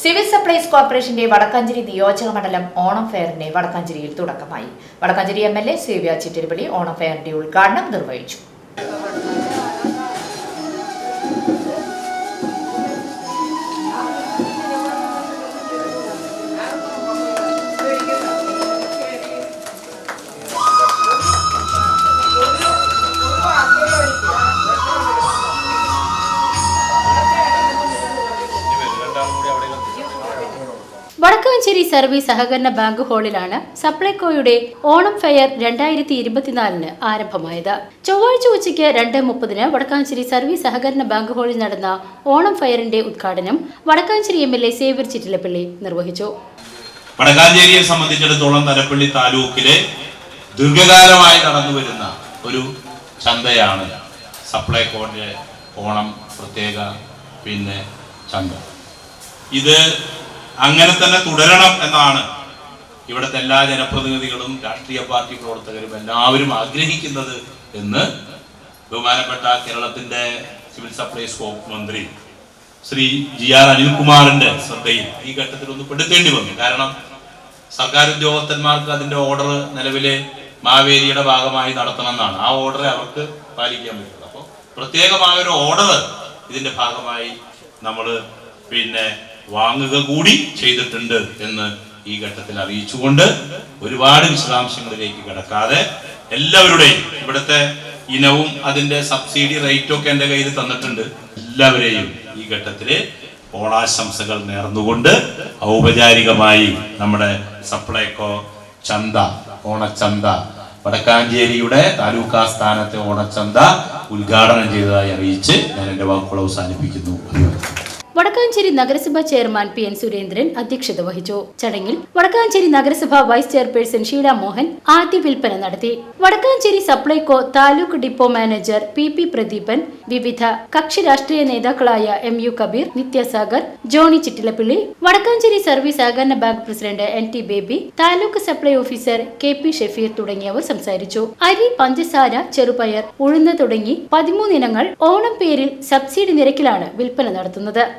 Civil supplies കോർപ്പറേഷന്റെ വടക്കാഞ്ചേരി നിയോജക മണ്ഡലം ഓണം ഫെയറിന് വടക്കാഞ്ചേരിയിൽ തുടക്കമായി. വടക്കാഞ്ചേരി എം എൽ എ സേവ്യ ചിറ്റിരിപ്പള്ളി ഓണം ഫെയറിന്റെ ഉദ്ഘാടനം നിർവഹിച്ചു. വടക്കാഞ്ചേരി സർവീസ് സഹകരണ ബാങ്ക് ഹാളിലാണ് സപ്ലൈകോയുടെ ഓണം ഫെയർ രണ്ടായിരത്തി ഇരുപത്തിനാലിന് ആരംഭമായത്. ചൊവ്വാഴ്ച ഉച്ചയ്ക്ക് രണ്ട് മുപ്പതിന് വടക്കാഞ്ചേരി സർവീസ് സഹകരണ ബാങ്ക് ഹാളിൽ നടന്ന ഓണം ഫെയറിന്റെ ഉദ്ഘാടനം Vadakkanchery M L A Xavier Chittilappilly നിർവഹിച്ചു. വടക്കാഞ്ചേരിയെ സംബന്ധിച്ചിടത്തോളം തലപ്പള്ളി താലൂക്കിലെ ദീർഘകാലമായി നടന്നു വരുന്ന ഒരു ചന്തയാണ് സപ്ലൈകോയുടെ ഓണം പ്രത്യേക പിന്നെ ചന്ത. ഇത് അങ്ങനെ തന്നെ തുടരണം എന്നാണ് ഇവിടുത്തെ എല്ലാ ജനപ്രതിനിധികളും രാഷ്ട്രീയ പാർട്ടി പ്രവർത്തകരും എല്ലാവരും ആഗ്രഹിക്കുന്നത് എന്ന് ബഹുമാനപ്പെട്ട കേരളത്തിന്റെ സിവിൽ സപ്ലൈസ് വകുപ്പ് മന്ത്രി ശ്രീ ജി ആർ അനിൽകുമാറിന്റെ ശ്രദ്ധയിൽ ഈ ഘട്ടത്തിൽ ഒന്ന് പെടുത്തേണ്ടി വന്നു. കാരണം സർക്കാർ ഉദ്യോഗസ്ഥന്മാർക്ക് അതിന്റെ ഓർഡർ നിലവിലെ മാവേലിയുടെ ഭാഗമായി നടത്തണമെന്നാണ്. ആ ഓർഡറെ അവർക്ക് പാലിക്കാൻ പറ്റുള്ളൂ അപ്പോൾ പ്രത്യേകമായ ഒരു ഓർഡർ ഇതിന്റെ ഭാഗമായി നമ്മൾ പിന്നെ വാങ്ങുക കൂടി ചെയ്തിട്ടുണ്ട് എന്ന് ഈ ഘട്ടത്തിൽ അറിയിച്ചുകൊണ്ട് ഒരുപാട് വിശദാംശങ്ങളിലേക്ക് കിടക്കാതെ എല്ലാവരുടെയും ഇവിടുത്തെ ഇനവും അതിന്റെ സബ്സിഡി റേറ്റും ഒക്കെ എന്റെ കയ്യിൽ തന്നിട്ടുണ്ട്. എല്ലാവരെയും ഈ ഘട്ടത്തിൽ ഓണാശംസകൾ നേർന്നുകൊണ്ട് ഔപചാരികമായി നമ്മുടെ സപ്ലൈകോ ചന്ത ഓണച്ചന്ത വടക്കാഞ്ചേരിയുടെ താലൂക്ക് ആസ്ഥാനത്തെ ഓണച്ചന്ത ഉദ്ഘാടനം ചെയ്തതായി അറിയിച്ച് ഞാൻ എന്റെ വാക്കുകൾ അവസാനിപ്പിക്കുന്നു. വടക്കാഞ്ചേരി നഗരസഭ ചെയർമാൻ പി എൻ സുരേന്ദ്രൻ അധ്യക്ഷത വഹിച്ചു. ചടങ്ങിൽ വടക്കാഞ്ചേരി നഗരസഭ വൈസ് ചെയർപേഴ്സൺ ഷീല മോഹൻ ആദ്യ വിൽപ്പന നടത്തി. Vadakkanchery Supplyco taluk depot manager P P Pradeepan വിവിധ കക്ഷി രാഷ്ട്രീയ നേതാക്കളായ M U Kabeer Nithyasagar Johnny Chittilappilly Vadakkanchery service സഹകരണ bank president N T Baby taluk supply officer K P Shefeer തുടങ്ങിയവർ സംസാരിച്ചു. അരി പഞ്ചസാര ചെറുപയർ ഉഴുന്ന് തുടങ്ങി പതിമൂന്നിനങ്ങൾ ഓണം പേരിൽ സബ്സിഡി നിരക്കിലാണ് വിൽപ്പന നടത്തുന്നത്.